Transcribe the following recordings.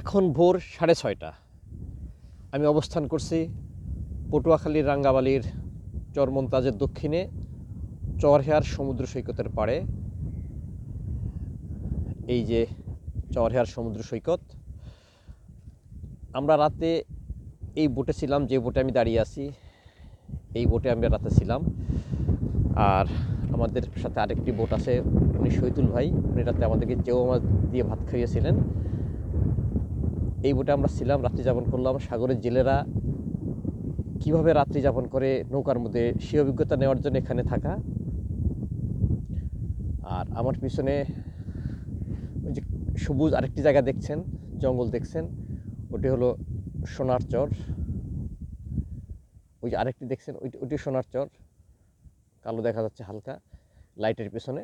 এখন ভোর সাড়ে ছয়টা। আমি অবস্থান করছি পটুয়াখালীর রাঙ্গাবালির চরমন্তাজের দক্ষিণে, চরহেয়ার সমুদ্র সৈকতের পাড়ে। এই যে চরহেয়ার সমুদ্র সৈকত। আমরা রাতে এই বোটে ছিলাম, যে বোটে আমি দাঁড়িয়ে আছি, এই বোটে আমরা রাতে ছিলাম। আর আমাদের সাথে আরেকটি বোট আছে, উনি শহীদুল ভাই। উনি রাতে আমাদেরকে চেউ মাছ দিয়ে ভাত খাইয়েছিলেন। এই বোটে আমরা ছিলাম, রাত্রি যাপন করলাম। সাগরের জেলেরা কীভাবে রাত্রি যাপন করে নৌকার মধ্যে সে অভিজ্ঞতা নেওয়ার জন্য এখানে থাকা। আর আমার পিছনে ওই যে সবুজ আরেকটি জায়গা দেখছেন, জঙ্গল দেখছেন, ওটি হলো সোনার চর। ওই যে আরেকটি দেখছেন ওইটি ওইটি সোনার চর। কালো দেখা যাচ্ছে হালকা লাইটের পেছনে।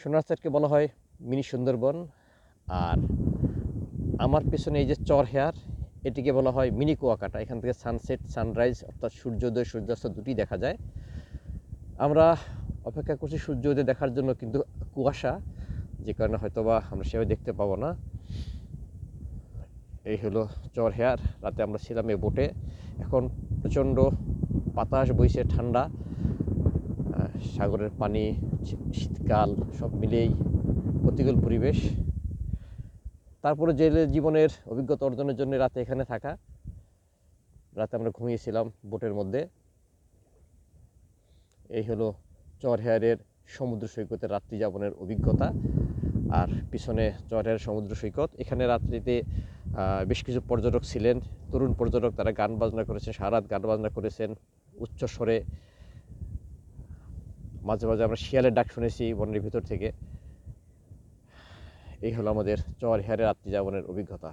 সোনার চরকে বলা হয় মিনি সুন্দরবন। আর আমার পেছনে এই যে চর হেয়ার, এটিকে বলা হয় মিনি কুয়াকাটা। এখান থেকে সানসেট সানরাইজ অর্থাৎ সূর্যোদয়, সূর্যাস্ত দুটি দেখা যায়। আমরা অপেক্ষা করছি সূর্যোদয় দেখার জন্য কিন্তু কুয়াশা, যে কারণে হয়তো বা আমরা সেভাবে দেখতে পাবো না। এই হলো চর হেয়ার। রাতে আমরা ছিলাম এই বোটে। এখন প্রচণ্ড বাতাস, বইছে, ঠান্ডা। সাগরের পানি, শীতকাল, সব মিলেই প্রতিকূল পরিবেশ। তারপরে জেলে জীবনের অভিজ্ঞতা অর্জনের জন্য রাতে এখানে থাকা। রাতে আমরা ঘুমিয়েছিলাম বোটের মধ্যে। এই হলো চরহেয়ারের সমুদ্র সৈকতের রাত্রি যাপনের অভিজ্ঞতা। আর পিছনে চরহেয়ার সমুদ্র সৈকত। এখানে রাত্রিতে বেশ কিছু পর্যটক ছিলেন। তরুণ পর্যটক তারা গান বাজনা করেছেন সারা রাত গান বাজনা করেছেন। উচ্চ স্বরে মাঝে মাঝে আমরা শিয়ালের ডাক শুনেছি বনের ভিতর থেকে। এই হলো আমাদের চর হেয়ারের আত্মীয় অভিজ্ঞতা।